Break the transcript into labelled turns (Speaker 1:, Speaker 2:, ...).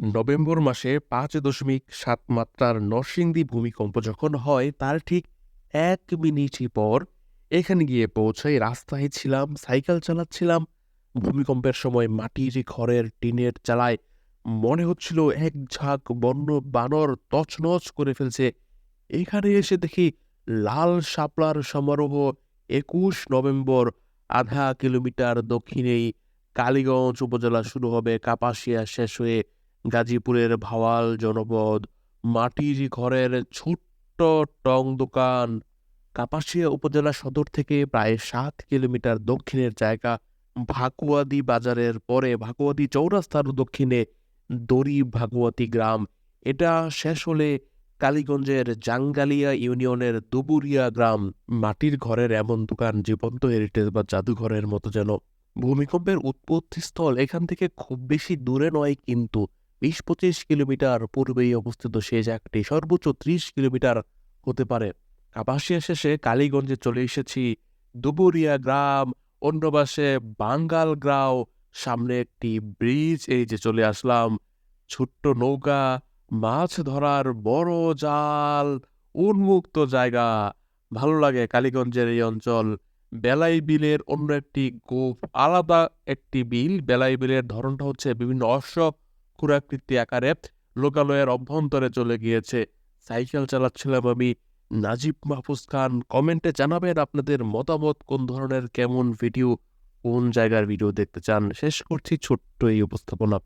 Speaker 1: November মাসে পাঁচ দশমিক সাত মাত্রার নরসিংদী ভূমিকম্প যখন হয়, তার ঠিক এক মিনিট পর এখানে গিয়ে পৌঁছাই রাস্তায় ছিলাম, সাইকেল চালাচ্ছিলাম। ভূমিকম্পের সময় মাটির ঘরের টিনের চালায় মনে হচ্ছিল এক ঝাঁক বন্য বানর তছনছ করে ফেলছে। এখানে এসে দেখি লাল শাপলার সমারোহ একুশ নভেম্বর, আধা কিলোমিটার দক্ষিণেই কালীগঞ্জ উপজেলা শুরু হবে, কাপাসিয়া শেষ হয়ে গাজীপুরের ভাওয়াল জনপদ, মাটির ঘরের ছোট্ট টং দোকান, কাপাসিয়া উপজেলা সদর থেকে প্রায় সাত কিলোমিটার দক্ষিণের জায়গা, ভাকুয়াদি বাজারের পরে ভাকুয়াদি চৌরাস্তার দক্ষিণে দড়ি ভাকুয়াতি গ্রাম। এটা শেষ হলে কালীগঞ্জের জাঙ্গালিয়া ইউনিয়নের দুবুরিয়া গ্রাম, মাটির ঘরের এমন দোকান জীবন্ত হেরিটেজ বা জাদুঘরের মতো যেন। ভূমিকম্পের উৎপত্তিস্থল এখান থেকে খুব বেশি দূরে নয় কিন্তু বিশ পঁচিশ কিলোমিটার পূর্বেই অবস্থিত সে জায়গাটি সর্বোচ্চ ত্রিশ কিলোমিটার হতে পারে। কাপাসিয়া শেষে কালীগঞ্জে চলে এসেছি। দুবুরিয়া গ্রাম অন্য পাশে বাঙ্গাল গ্রাও সামনে একটি ব্রিজ, এই যে চলে আসলাম। ছোট্ট নৌকা, মাছ ধরার বড় জাল, উন্মুক্ত জায়গা। ভালো লাগে কালীগঞ্জের এই অঞ্চল। বেলাই বিলের অন্য একটি খুব আলাদা একটি বিল। বেলাই বিলের ধরনটা হচ্ছে বিভিন্ন অশ্বক ক্ষুরাকৃতি আকারে লোকালয়ের অভ্যন্তরে চলে গিয়েছে। সাইকেল চালাচ্ছিলাম আমি। নাজিব মাহফুজ খান কমেন্টে জানাবেন আপনাদের মতামত, কোন ধরনের, কেমন ভিডিও কোন জায়গার ভিডিও দেখতে চান। শেষ করছি ছোট্ট এই উপস্থাপনা।